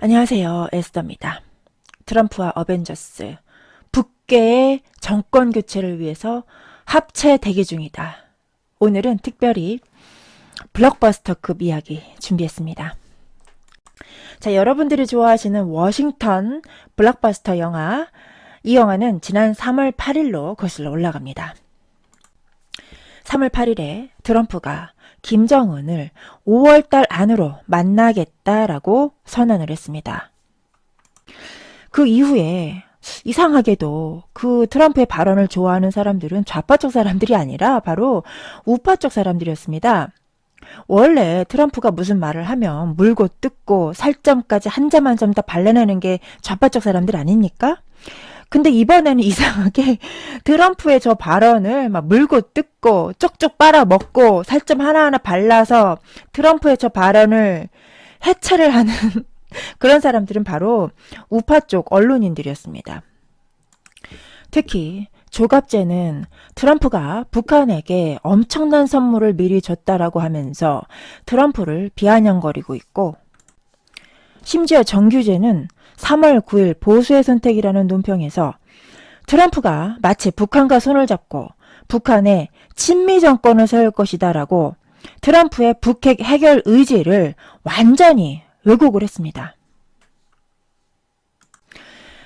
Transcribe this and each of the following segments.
안녕하세요. 에스더입니다. 트럼프와 어벤져스, 북계의 정권 교체를 위해서 합체 대기 중이다. 오늘은 특별히 블록버스터급 이야기 준비했습니다. 자, 여러분들이 좋아하시는 워싱턴 블록버스터 영화, 이 영화는 지난 3월 8일로 거슬러 올라갑니다. 3월 8일에 트럼프가 김정은을 5월달 안으로 만나겠다라고 선언을 했습니다. 그 이후에 이상하게도 그 트럼프의 발언을 좋아하는 사람들은 좌파 쪽 사람들이 아니라 바로 우파 쪽 사람들이었습니다. 원래 트럼프가 무슨 말을 하면 물고 뜯고 살점까지 한 점 한 점 다 발라내는 게 좌파 쪽 사람들 아닙니까? 근데 이번에는 이상하게 트럼프의 저 발언을 막 물고 뜯고 쪽쪽 빨아 먹고 살점 하나하나 발라서 트럼프의 저 발언을 해체를 하는 그런 사람들은 바로 우파 쪽 언론인들이었습니다. 특히 조갑제는 트럼프가 북한에게 엄청난 선물을 미리 줬다라고 하면서 트럼프를 비아냥거리고 있고 심지어 정규제는 3월 9일 보수의 선택이라는 논평에서 트럼프가 마치 북한과 손을 잡고 북한에 친미 정권을 세울 것이다라고 트럼프의 북핵 해결 의지를 완전히 왜곡을 했습니다.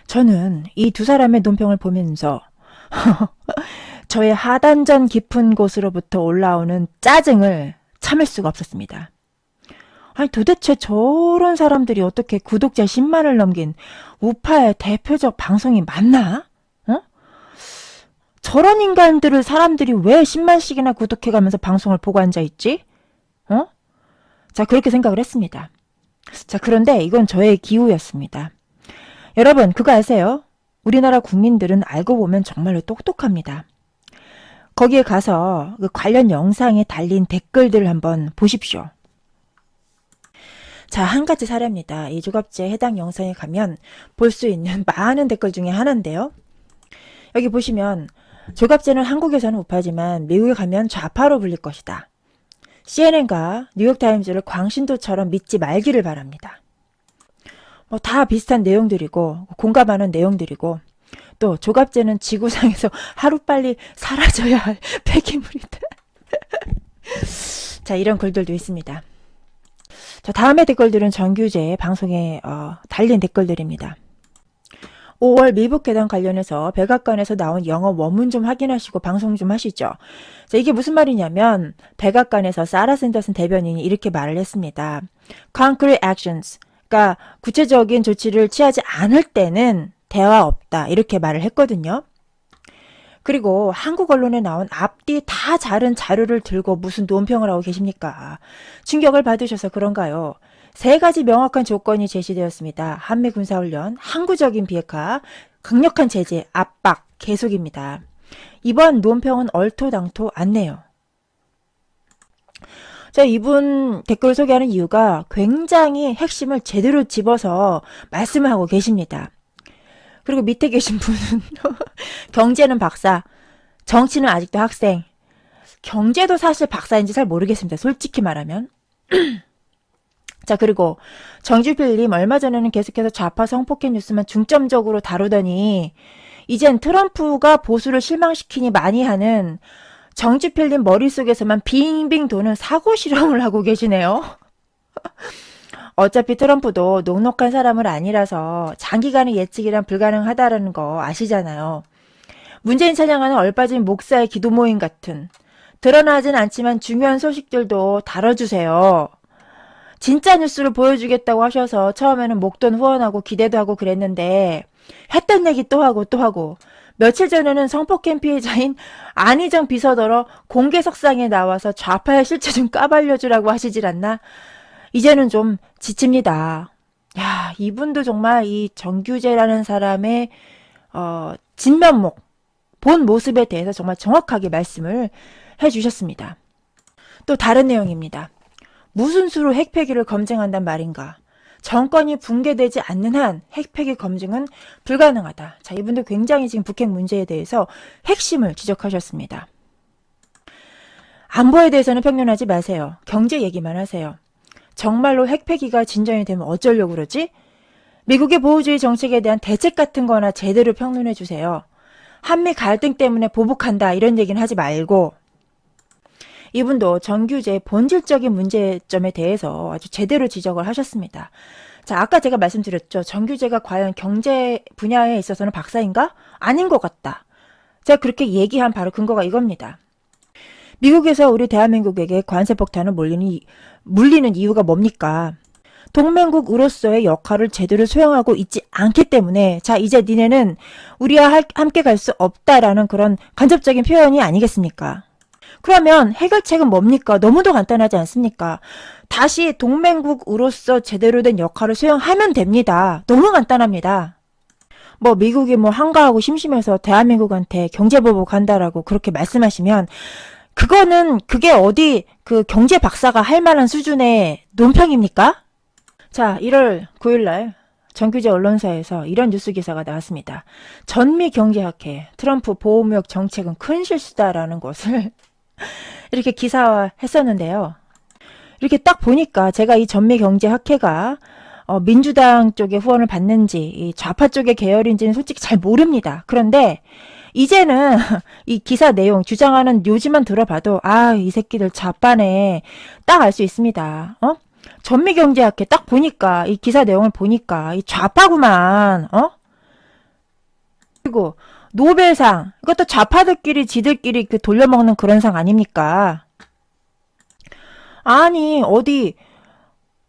저는 이 두 사람의 논평을 보면서 저의 하단전 깊은 곳으로부터 올라오는 짜증을 참을 수가 없었습니다. 아니 도대체 저런 사람들이 어떻게 구독자 10만을 넘긴 우파의 대표적 방송이 맞나? 어? 저런 인간들을 사람들이 왜 10만씩이나 구독해가면서 방송을 보고 앉아있지? 어? 자, 그렇게 생각을 했습니다. 자, 그런데 이건 저의 기우였습니다. 여러분, 그거 아세요? 우리나라 국민들은 알고 보면 정말로 똑똑합니다. 거기에 가서 그 관련 영상에 달린 댓글들 한번 보십시오. 자, 한 가지 사례입니다. 이 조갑제 해당 영상에 가면 볼 수 있는 많은 댓글 중에 하나인데요. 여기 보시면 조갑제는 한국에서는 우파지만 미국에 가면 좌파로 불릴 것이다. CNN과 뉴욕타임즈를 광신도처럼 믿지 말기를 바랍니다. 뭐 다 비슷한 내용들이고 공감하는 내용들이고 또 조갑제는 지구상에서 하루빨리 사라져야 할 폐기물이다. 자, 이런 글들도 있습니다. 자, 다음의 댓글들은 정규제 방송에 어, 달린 댓글들입니다. 5월 미북회담 관련해서 백악관에서 나온 영어 원문 좀 확인하시고 방송 좀 하시죠. 자, 이게 무슨 말이냐면 백악관에서 사라 샌더슨 대변인이 이렇게 말을 했습니다. Concrete actions, 그러니까 구체적인 조치를 취하지 않을 때는 대화 없다 이렇게 말을 했거든요. 그리고 한국 언론에 나온 앞뒤 다 다른 자료를 들고 무슨 논평을 하고 계십니까? 충격을 받으셔서 그런가요? 세 가지 명확한 조건이 제시되었습니다. 한미 군사훈련, 항구적인 비핵화, 강력한 제재, 압박, 계속입니다. 이번 논평은 얼토당토 않네요. 자, 이분 댓글 소개하는 이유가 굉장히 핵심을 제대로 집어서 말씀을 하고 계십니다. 그리고 밑에 계신 분은 경제는 박사, 정치는 아직도 학생. 경제도 사실 박사인지 잘 모르겠습니다. 솔직히 말하면. 자, 그리고 정주필님 얼마 전에는 계속해서 좌파 성폭행 뉴스만 중점적으로 다루더니 이젠 트럼프가 보수를 실망시키니 많이 하는 정주필님 머릿속에서만 빙빙 도는 사고 실험을 하고 계시네요. 어차피 트럼프도 녹록한 사람은 아니라서 장기간의 예측이란 불가능하다라는 거 아시잖아요. 문재인 찬양하는 얼빠진 목사의 기도 모임 같은 드러나진 않지만 중요한 소식들도 다뤄주세요. 진짜 뉴스를 보여주겠다고 하셔서 처음에는 목돈 후원하고 기대도 하고 그랬는데 했던 얘기 또 하고 또 하고 며칠 전에는 성폭행 피해자인 안희정 비서더러 공개석상에 나와서 좌파의 실체 좀 까발려주라고 하시질 않나? 이제는 좀 지칩니다. 야, 이분도 정말 이 정규재라는 사람의 어, 진면목, 본 모습에 대해서 정말 정확하게 말씀을 해 주셨습니다. 또 다른 내용입니다. 무슨 수로 핵폐기를 검증한단 말인가? 정권이 붕괴되지 않는 한 핵폐기 검증은 불가능하다. 자, 이분도 굉장히 지금 북핵 문제에 대해서 핵심을 지적하셨습니다. 안보에 대해서는 평론하지 마세요. 경제 얘기만 하세요. 정말로 핵폐기가 진전이 되면 어쩌려고 그러지? 미국의 보호주의 정책에 대한 대책 같은 거나 제대로 평론해 주세요. 한미 갈등 때문에 보복한다 이런 얘기는 하지 말고 이분도 정규제의 본질적인 문제점에 대해서 아주 제대로 지적을 하셨습니다. 자, 아까 제가 말씀드렸죠. 정규제가 과연 경제 분야에 있어서는 박사인가? 아닌 것 같다. 제가 그렇게 얘기한 바로 근거가 이겁니다. 미국에서 우리 대한민국에게 관세 폭탄을 몰리는, 이- 물리는 이유가 뭡니까? 동맹국으로서의 역할을 제대로 수행하고 있지 않기 때문에 자 이제 니네는 우리와 할- 함께 갈 수 없다라는 그런 간접적인 표현이 아니겠습니까? 그러면 해결책은 뭡니까? 너무도 간단하지 않습니까? 다시 동맹국으로서 제대로 된 역할을 수행하면 됩니다. 너무 간단합니다. 뭐 미국이 뭐 한가하고 심심해서 대한민국한테 경제보복 한다라고 그렇게 말씀하시면 그거는 그게 어디 그 경제 박사가 할 만한 수준의 논평입니까? 자, 1월 9일날 정규제 언론사에서 이런 뉴스 기사가 나왔습니다. 전미 경제학회 트럼프 보호무역 정책은 큰 실수다라는 것을 이렇게 기사화했었는데요. 이렇게 딱 보니까 제가 이 전미 경제학회가 어, 민주당 쪽의 후원을 받는지 이 좌파 쪽의 계열인지는 솔직히 잘 모릅니다. 그런데 이제는 이 기사 내용 주장하는 요지만 들어봐도 아 이 새끼들 좌파네 딱 알 수 있습니다. 어? 전미경제학회 딱 보니까 이 기사 내용을 보니까 이 좌파구만. 어? 그리고 노벨상 이것도 좌파들끼리 지들끼리 그 돌려먹는 그런 상 아닙니까? 아니 어디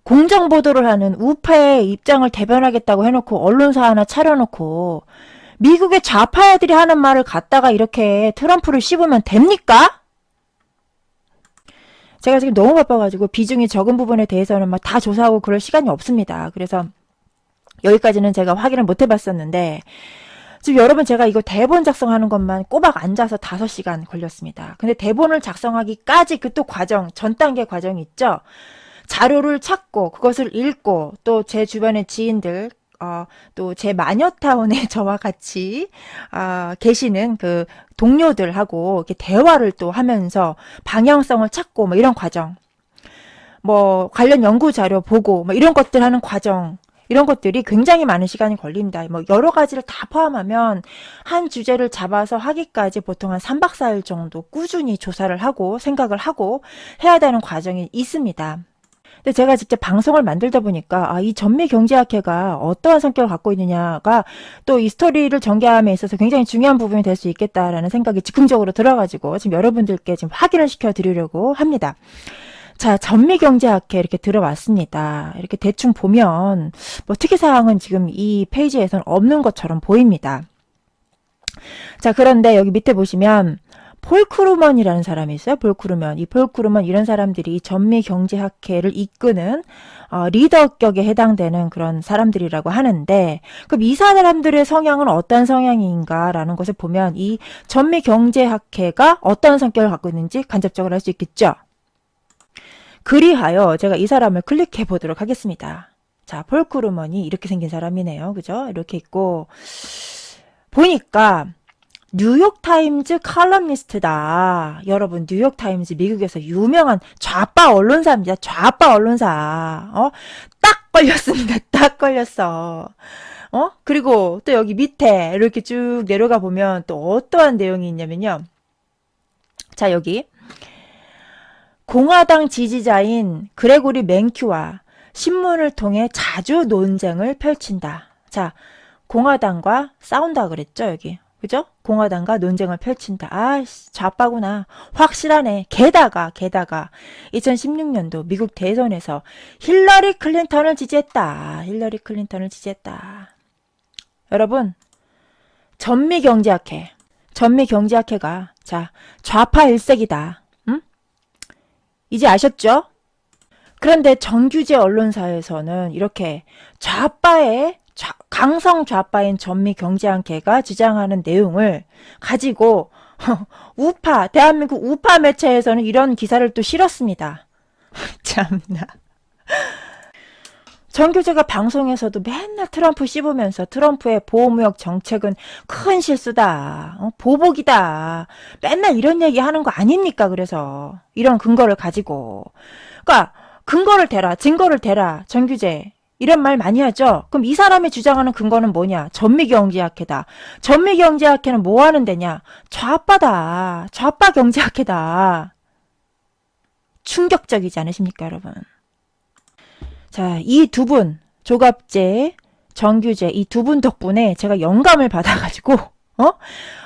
공정 보도를 하는 우파의 입장을 대변하겠다고 해놓고 언론사 하나 차려놓고 미국의 좌파애들이 하는 말을 갖다가 이렇게 트럼프를 씹으면 됩니까? 제가 지금 너무 바빠가지고 비중이 적은 부분에 대해서는 막 다 조사하고 그럴 시간이 없습니다. 그래서 여기까지는 제가 확인을 못 해봤었는데 지금 여러분 제가 이거 대본 작성하는 것만 꼬박 앉아서 5시간 걸렸습니다. 근데 대본을 작성하기까지 그 또 과정, 전 단계 과정이 있죠. 자료를 찾고 그것을 읽고 또 제 주변의 지인들 어, 또 제 마녀타운에 저와 같이 아, 계시는 그 동료들하고 이렇게 대화를 또 하면서 방향성을 찾고 뭐 이런 과정 뭐 관련 연구 자료 보고 뭐 이런 것들 하는 과정 이런 것들이 굉장히 많은 시간이 걸립니다. 뭐 여러 가지를 다 포함하면 한 주제를 잡아서 하기까지 보통 한 3박 4일 정도 꾸준히 조사를 하고 생각을 하고 해야 되는 과정이 있습니다. 근데 제가 직접 방송을 만들다 보니까 아, 이 전미 경제학회가 어떠한 성격을 갖고 있느냐가 또 이 스토리를 전개함에 있어서 굉장히 중요한 부분이 될 수 있겠다라는 생각이 즉흥적으로 들어가지고 지금 여러분들께 지금 확인을 시켜 드리려고 합니다. 자, 전미 경제학회 이렇게 들어왔습니다. 이렇게 대충 보면 뭐 특이 사항은 지금 이 페이지에서는 없는 것처럼 보입니다. 자, 그런데 여기 밑에 보시면 폴 크루먼이라는 사람이 있어요. 폴 크루먼. 이 폴 크루먼 이런 사람들이 전미 경제학회를 이끄는 어, 리더격에 해당되는 그런 사람들이라고 하는데 그럼 이 사람들의 성향은 어떤 성향인가라는 것을 보면 이 전미 경제학회가 어떤 성격을 갖고 있는지 간접적으로 알 수 있겠죠. 그리하여 제가 이 사람을 클릭해 보도록 하겠습니다. 자, 폴 크루먼이 이렇게 생긴 사람이네요. 그죠? 이렇게 있고 보니까 뉴욕타임즈 칼럼니스트다. 여러분, 뉴욕타임즈 미국에서 유명한 좌파 언론사입니다. 좌파 언론사. 어? 딱 걸렸습니다. 딱 걸렸어. 어? 그리고 또 여기 밑에 이렇게 쭉 내려가 보면 또 어떠한 내용이 있냐면요. 자, 여기. 공화당 지지자인 그레고리 맨큐와 신문을 통해 자주 논쟁을 펼친다. 자, 공화당과 싸운다 그랬죠, 여기. 그죠? 공화당과 논쟁을 펼친다. 아, 좌빠구나. 확실하네. 게다가, 게다가, 2016년도 미국 대선에서 힐러리 클린턴을 지지했다. 힐러리 클린턴을 지지했다. 여러분, 전미 경제학회. 전미 경제학회가, 자, 좌파 일색이다. 응? 이제 아셨죠? 그런데 정규제 언론사에서는 이렇게 좌파의 좌- 강성 좌파인 전미 경제학회가 주장하는 내용을 가지고 우파 대한민국 우파 매체에서는 이런 기사를 또 실었습니다. 참나. 정규제가 방송에서도 맨날 트럼프 씹으면서 트럼프의 보호무역 정책은 큰 실수다. 어, 보복이다. 맨날 이런 얘기 하는 거 아닙니까? 그래서 이런 근거를 가지고. 그러니까 근거를 대라, 증거를 대라. 정규제. 이런 말 많이 하죠. 그럼 이 사람이 주장하는 근거는 뭐냐? 전미경제학회다. 전미경제학회는 뭐 하는 데냐? 좌파다. 좌파 경제학회다. 충격적이지 않으십니까, 여러분? 자, 이 두 분, 조갑재, 정규재, 이 두 분 덕분에 제가 영감을 받아가지고, 어?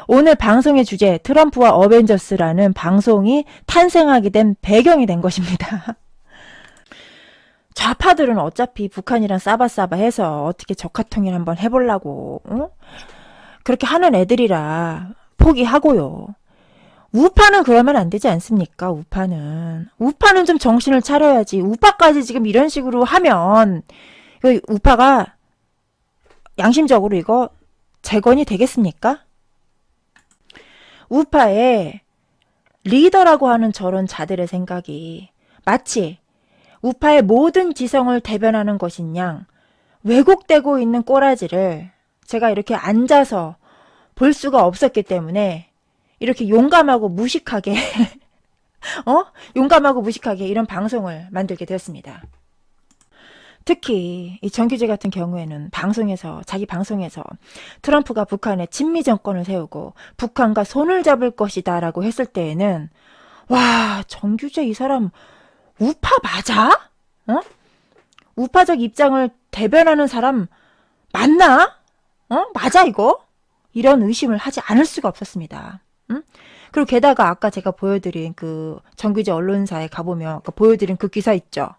오늘 방송의 주제, 트럼프와 어벤져스라는 방송이 탄생하게 된 배경이 된 것입니다. 좌파들은 어차피 북한이랑 싸바싸바 해서 어떻게 적화통일 한번 해보려고, 어? 그렇게 하는 애들이라 포기하고요. 우파는 그러면 안 되지 않습니까? 우파는. 우파는 좀 정신을 차려야지. 우파까지 지금 이런 식으로 하면, 이거 우파가 양심적으로 이거 재건이 되겠습니까? 우파의 리더라고 하는 저런 자들의 생각이 마치 우파의 모든 지성을 대변하는 것인 양 왜곡되고 있는 꼬라지를 제가 이렇게 앉아서 볼 수가 없었기 때문에 이렇게 용감하고 무식하게 어? 용감하고 무식하게 이런 방송을 만들게 되었습니다. 특히 이 정규재 같은 경우에는 방송에서 자기 방송에서 트럼프가 북한에 친미 정권을 세우고 북한과 손을 잡을 것이다라고 했을 때에는 와 정규재 이 사람 우파 맞아? 어? 우파적 입장을 대변하는 사람 맞나? 어? 맞아 이거? 이런 의심을 하지 않을 수가 없었습니다. 응? 그리고 게다가 아까 제가 보여드린 그 정규재 언론사에 가보면 아까 보여드린 그 기사 있죠.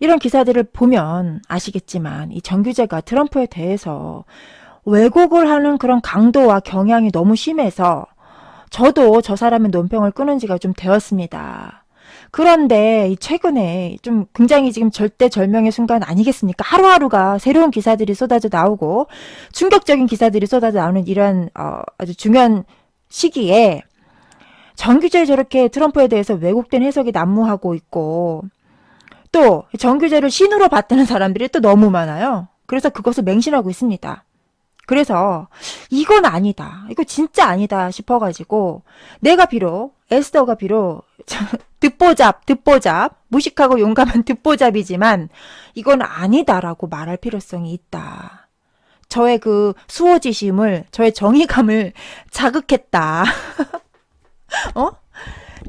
이런 기사들을 보면 아시겠지만 이 정규재가 트럼프에 대해서 왜곡을 하는 그런 강도와 경향이 너무 심해서 저도 저 사람의 논평을 끊은 지가 좀 되었습니다. 그런데 이 최근에 좀 굉장히 지금 절대 절명의 순간 아니겠습니까? 하루하루가 새로운 기사들이 쏟아져 나오고 충격적인 기사들이 쏟아져 나오는 이런 어, 아주 중요한 시기에 정규재 저렇게 트럼프에 대해서 왜곡된 해석이 난무하고 있고 또 정규재를 신으로 받드는 사람들이 또 너무 많아요. 그래서 그것을 맹신하고 있습니다. 그래서 이건 아니다. 이거 진짜 아니다 싶어가지고 내가 비록 에스더가 비록 듣보잡 듣보잡 무식하고 용감한 듣보잡이지만 이건 아니다라고 말할 필요성이 있다. 저의 그 수호지심을 저의 정의감을 자극했다. 어?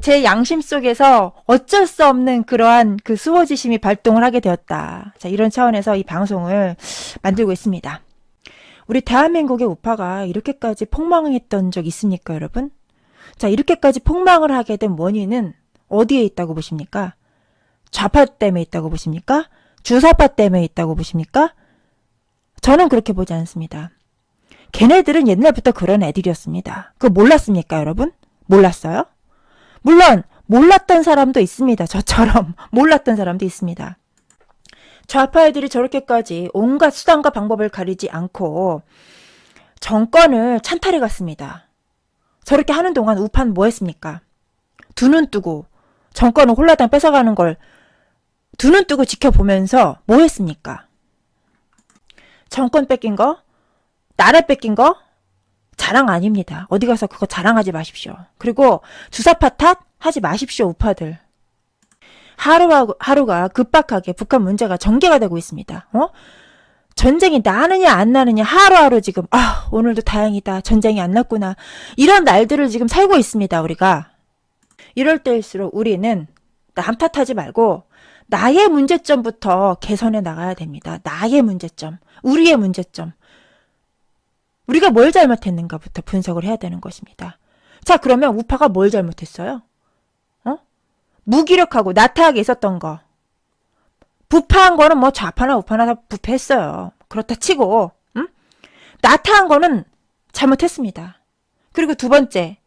제 양심 속에서 어쩔 수 없는 그러한 그 수호지심이 발동을 하게 되었다. 자, 이런 차원에서 이 방송을 만들고 있습니다. 우리 대한민국의 우파가 이렇게까지 폭망했던 적 있습니까, 여러분? 자, 이렇게까지 폭망을 하게 된 원인은 어디에 있다고 보십니까? 좌파 때문에 있다고 보십니까? 주사파 때문에 있다고 보십니까? 저는 그렇게 보지 않습니다. 걔네들은 옛날부터 그런 애들이었습니다. 그거 몰랐습니까, 여러분? 몰랐어요? 물론 몰랐던 사람도 있습니다. 저처럼 몰랐던 사람도 있습니다. 좌파 애들이 저렇게까지 온갖 수단과 방법을 가리지 않고 정권을 찬탈해 갔습니다. 저렇게 하는 동안 우파는 뭐 했습니까? 두 눈 뜨고 정권을 홀라당 뺏어가는 걸 두 눈 뜨고 지켜보면서 뭐 했습니까? 정권 뺏긴 거? 나라 뺏긴 거? 자랑 아닙니다. 어디 가서 그거 자랑하지 마십시오. 그리고 주사파 탓 하지 마십시오, 우파들. 하루가, 하루가 급박하게 북한 문제가 전개가 되고 있습니다. 어? 전쟁이 나느냐 안 나느냐 하루하루 지금 아 오늘도 다행이다 전쟁이 안 났구나 이런 날들을 지금 살고 있습니다 우리가 이럴 때일수록 우리는 남 탓하지 말고 나의 문제점부터 개선해 나가야 됩니다 나의 문제점 우리의 문제점 우리가 뭘 잘못했는가부터 분석을 해야 되는 것입니다. 자, 그러면 우파가 뭘 잘못했어요? 어? 무기력하고 나태하게 있었던 거. 부패한 거는 뭐 좌파나 우파나 다 부패했어요. 그렇다 치고, 응? 나태한 거는 잘못했습니다. 그리고 두 번째.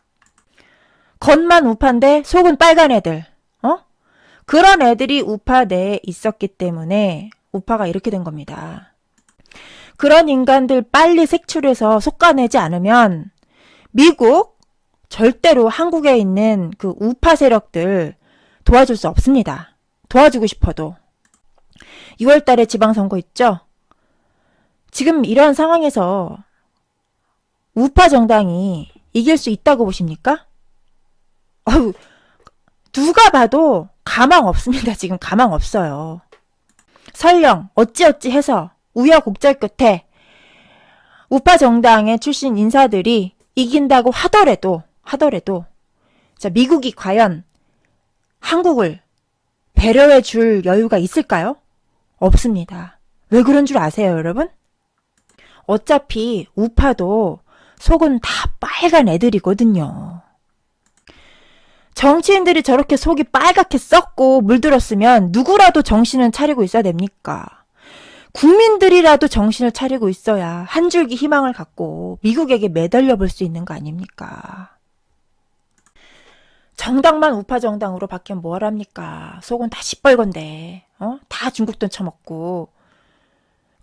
겉만 우파인데 속은 빨간 애들. 어? 그런 애들이 우파 내에 있었기 때문에 우파가 이렇게 된 겁니다. 그런 인간들 빨리 색출해서 속아내지 않으면 미국 절대로 한국에 있는 그 우파 세력들 도와줄 수 없습니다. 도와주고 싶어도. 6월 달에 지방선거 있죠? 지금 이러한 상황에서 우파 정당이 이길 수 있다고 보십니까? 어휴, 누가 봐도 가망 없습니다. 지금 가망 없어요. 설령 어찌어찌 해서 우여곡절 끝에 우파 정당의 출신 인사들이 이긴다고 하더라도 하더라도 자 미국이 과연 한국을 배려해 줄 여유가 있을까요? 없습니다. 왜 그런 줄 아세요, 여러분? 어차피 우파도 속은 다 빨간 애들이거든요. 정치인들이 저렇게 속이 빨갛게 썩고 물들었으면 누구라도 정신은 차리고 있어야 됩니까? 국민들이라도 정신을 차리고 있어야 한 줄기 희망을 갖고 미국에게 매달려 볼 수 있는 거 아닙니까? 정당만 우파 정당으로 바뀌면 뭘 합니까? 속은 다 시뻘건데, 어? 다 중국 돈 처먹고.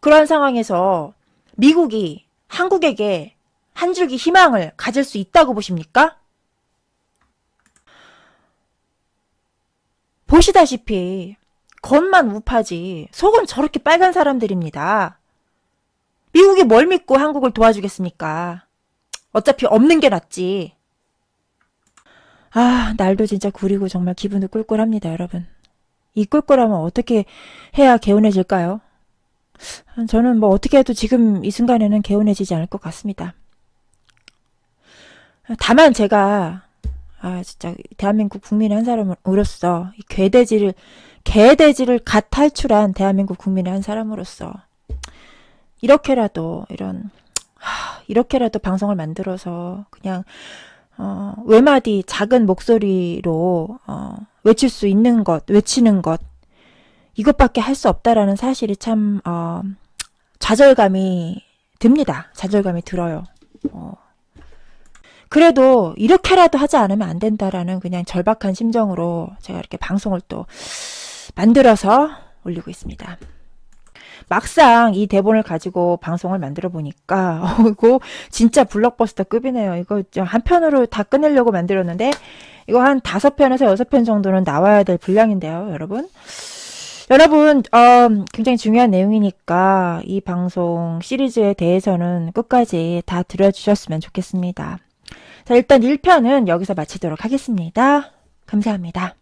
그런 상황에서 미국이 한국에게 한 줄기 희망을 가질 수 있다고 보십니까? 보시다시피 겉만 우파지 속은 저렇게 빨간 사람들입니다. 미국이 뭘 믿고 한국을 도와주겠습니까? 어차피 없는 게 낫지. 아, 날도 진짜 구리고 정말 기분도 꿀꿀합니다, 여러분. 이 꿀꿀함은 어떻게 해야 개운해질까요? 저는 뭐 어떻게 해도 지금 이 순간에는 개운해지지 않을 것 같습니다. 다만 제가 아 진짜 대한민국 국민의 한 사람으로서 이 괴대지를 개돼지를 갓 탈출한 대한민국 국민의 한 사람으로서 이렇게라도 이런 하, 이렇게라도 방송을 만들어서 그냥 어, 외마디 작은 목소리로 어, 외칠 수 있는 것, 외치는 것 이것밖에 할 수 없다라는 사실이 참 어, 좌절감이 듭니다. 좌절감이 들어요. 어. 그래도 이렇게라도 하지 않으면 안 된다라는 그냥 절박한 심정으로 제가 이렇게 방송을 또 만들어서 올리고 있습니다. 막상 이 대본을 가지고 방송을 만들어 보니까 어, 이거 진짜 블록버스터급이네요. 이거 좀한 편으로 다 끝내려고 만들었는데 이거 한 다섯 편에서 여섯 편 정도는 나와야 될 분량인데요, 여러분. 여러분, 어, 굉장히 중요한 내용이니까 이 방송 시리즈에 대해서는 끝까지 다 들어주셨으면 좋겠습니다. 자, 일단 1편은 여기서 마치도록 하겠습니다. 감사합니다.